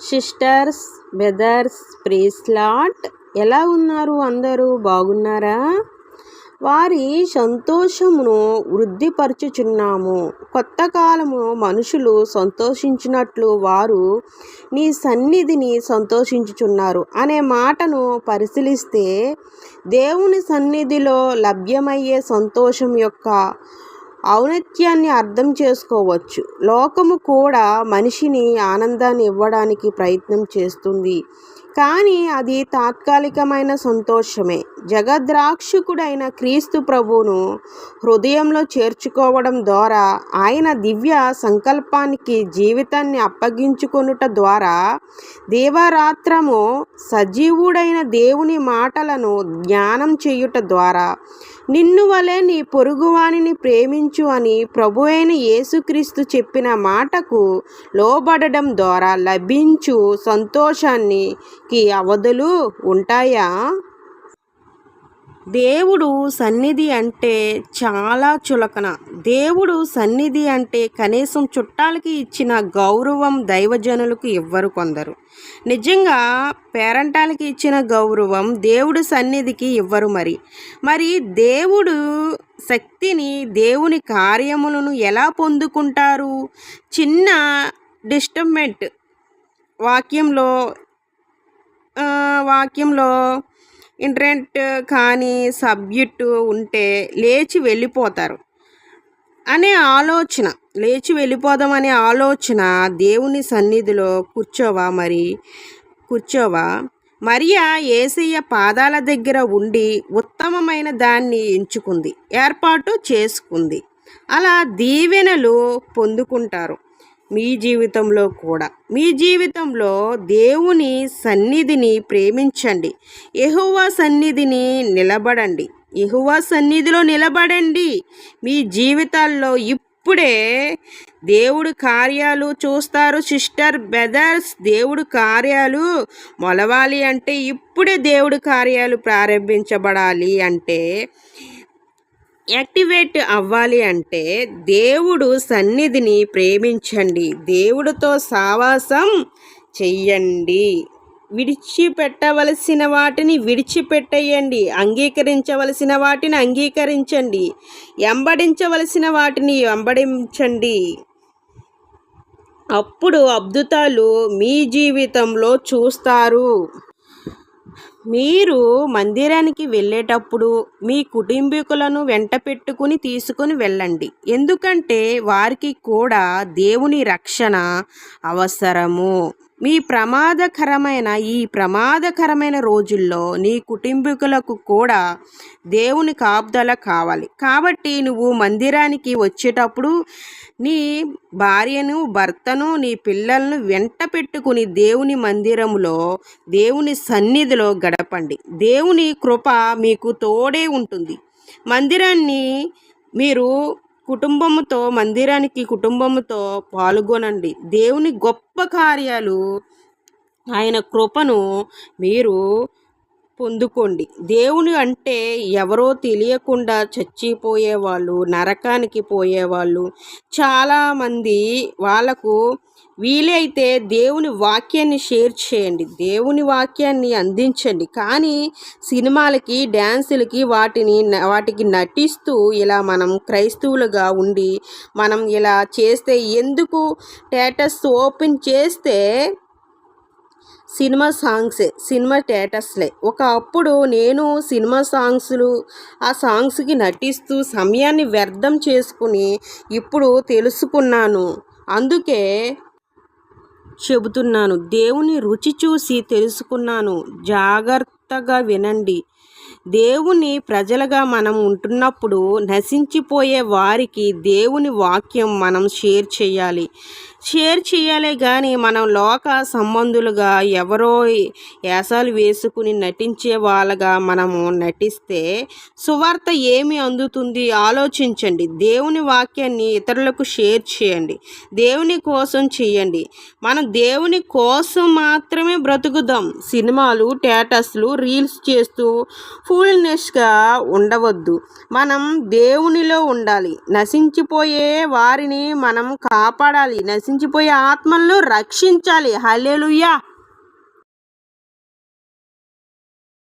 Sisters brothers ప్రీస్లాట్ ఎలా ఉన్నారు అందరూ? బాగున్నారా? వారి సంతోషమును వృద్ధిపరచుచున్నాము. కొత్త కాలము మనుషులు సంతోషించినట్లు వారు నీ సన్నిధిని సంతోషించుచున్నారు అనే మాటను పరిశీలిస్తే దేవుని సన్నిధిలో లభ్యమయ్యే సంతోషం యొక్క ఔన్నత్యాన్ని అర్థం చేసుకోవచ్చు. లోకము కూడా మనిషిని ఆనందాన్ని ఇవ్వడానికి ప్రయత్నం చేస్తుంది. కానీ అది తాత్కాలికమైన సంతోషమే. జగద్రాక్షకుడైన క్రీస్తు ప్రభువును హృదయంలో చేర్చుకోవడం ద్వారా ఆయన దివ్య సంకల్పానికి జీవితాన్ని అప్పగించుకొనుట ద్వారా దేవరాత్రము సజీవుడైన దేవుని మాటలను జ్ఞానం చేయుట ద్వారా నిన్ను వలె నీ పొరుగువానిని ప్రేమించు అని ప్రభు అయిన యేసుక్రీస్తు చెప్పిన మాటకు లోబడడం ద్వారా లభించు సంతోషాన్ని కి అవధులు ఉంటాయా? దేవుడు సన్నిధి అంటే చాలా చులకన. దేవుడు సన్నిధి అంటే కనీసం చుట్టాలకి ఇచ్చిన గౌరవం దైవజనులకు ఇవ్వరు కొందరు. నిజంగా పేరంటాలకి ఇచ్చిన గౌరవం దేవుడు సన్నిధికి ఇవ్వరు మరి. మరి దేవుడు శక్తిని దేవుని కార్యములను ఎలా పొందుకుంటారు? చిన్న డిస్టర్బెంట్ వాక్యంలో వాక్యంలో ఇంటరెంట్ కానీ సబ్జెక్టు ఉంటే లేచి వెళ్ళిపోతారు అనే ఆలోచన. లేచి వెళ్ళిపోదాం అనే ఆలోచన దేవుని సన్నిధిలో కూర్చోవా మరి? కూర్చోవా? మరియా ఏసయ్య పాదాల దగ్గర ఉండి ఉత్తమమైన దాన్ని ఎంచుకుంది ఏర్పాటు చేసుకుంది. అలా దీవెనలు పొందుకుంటారు. మీ జీవితంలో కూడా. మీ జీవితంలో దేవుని సన్నిధిని ప్రేమించండి. ఎహువా సన్నిధిని నిలబడండి. ఎహువా సన్నిధిలో నిలబడండి. మీ జీవితాల్లో ఇప్పుడే దేవుడు కార్యాలు చూస్తారు. సిస్టర్ బ్రదర్స్ దేవుడు కార్యాలు మొలవాలి అంటే ఇప్పుడే దేవుడు కార్యాలు ప్రారంభించబడాలి అంటే యాక్టివేట్ అవ్వాలి అంటే దేవుడు సన్నిధిని ప్రేమించండి. దేవుడితో సావాసం చెయ్యండి. విడిచిపెట్టవలసిన వాటిని విడిచిపెట్టేయండి. అంగీకరించవలసిన వాటిని అంగీకరించండి. ఎంబడించవలసిన వాటిని వెంబడించండి అప్పుడు అద్భుతాలు మీ జీవితంలో చూస్తారు. మీరు మందిరానికి వెళ్ళేటప్పుడు మీ కుటుంబీకులను వెంట పెట్టుకుని తీసుకుని వెళ్ళండి. ఎందుకంటే వారికి కూడా దేవుని రక్షణ అవసరము. మీ ప్రమాదకరమైన ఈ ప్రమాదకరమైన రోజుల్లో నీ కుటుంబీకులకు కూడా దేవుని కాపుదల కావాలి. కాబట్టి నువ్వు మందిరానికి వచ్చేటప్పుడు నీ భార్యను భర్తను నీ పిల్లలను వెంట పెట్టుకుని దేవుని మందిరంలో దేవుని సన్నిధిలో గడపండి. దేవుని కృప మీకు తోడే ఉంటుంది. మందిరాన్ని మీరు కుటుంబముతో మందిరానికి కుటుంబముతో పాల్గొనండి. దేవుని గొప్ప కార్యాలు ఆయన కృపను మీరు పొందుకోండి. దేవుని అంటే ఎవరో తెలియకుండా చచ్చిపోయేవాళ్ళు నరకానికి పోయేవాళ్ళు చాలామంది వాళ్ళకు వీలైతే దేవుని వాక్యాన్ని షేర్ చేయండి. దేవుని వాక్యాన్ని అందించండి. కానీ సినిమాలకి డ్యాన్సులకి వాటిని వాటికి నటిస్తూ ఇలా మనం క్రైస్తవులుగా ఉండి మనం ఇలా చేస్తే ఎందుకు స్టేటస్ ఓపెన్ చేస్తే సినిమా సాంగ్సే సినిమా స్టేటస్లే. ఒకప్పుడు నేను సినిమా సాంగ్స్లు ఆ సాంగ్స్కి నటిస్తూ సమయాన్ని వ్యర్థం చేసుకుని ఇప్పుడు తెలుసుకున్నాను. అందుకే చెబుతున్నాను దేవుని రుచి చూసి తెలుసుకున్నాను. జాగ్రత్తగా వినండి. దేవుని ప్రజలుగా మనం ఉంటున్నప్పుడు నశించిపోయే వారికి దేవుని వాక్యం మనం షేర్ చేయాలి. షేర్ చేయాలి కానీ మనం లోక సంబంధులుగా ఎవరో యాసాలు వేసుకుని నటించే వాళ్ళగా మనము నటిస్తే సువార్త ఏమి అందుతుంది ఆలోచించండి. దేవుని వాక్యాన్ని ఇతరులకు షేర్ చేయండి. దేవుని కోసం చేయండి. మనం దేవుని కోసం మాత్రమే బ్రతుకుదాం. సినిమాలు స్టేటస్లు రీల్స్ చేస్తూ ఫుల్నెస్గా ఉండవద్దు. మనం దేవునిలో ఉండాలి. నశించిపోయే వారిని మనం కాపాడాలి. నశించిపోయే ఆత్మలను రక్షించాలి. హల్లెలూయా!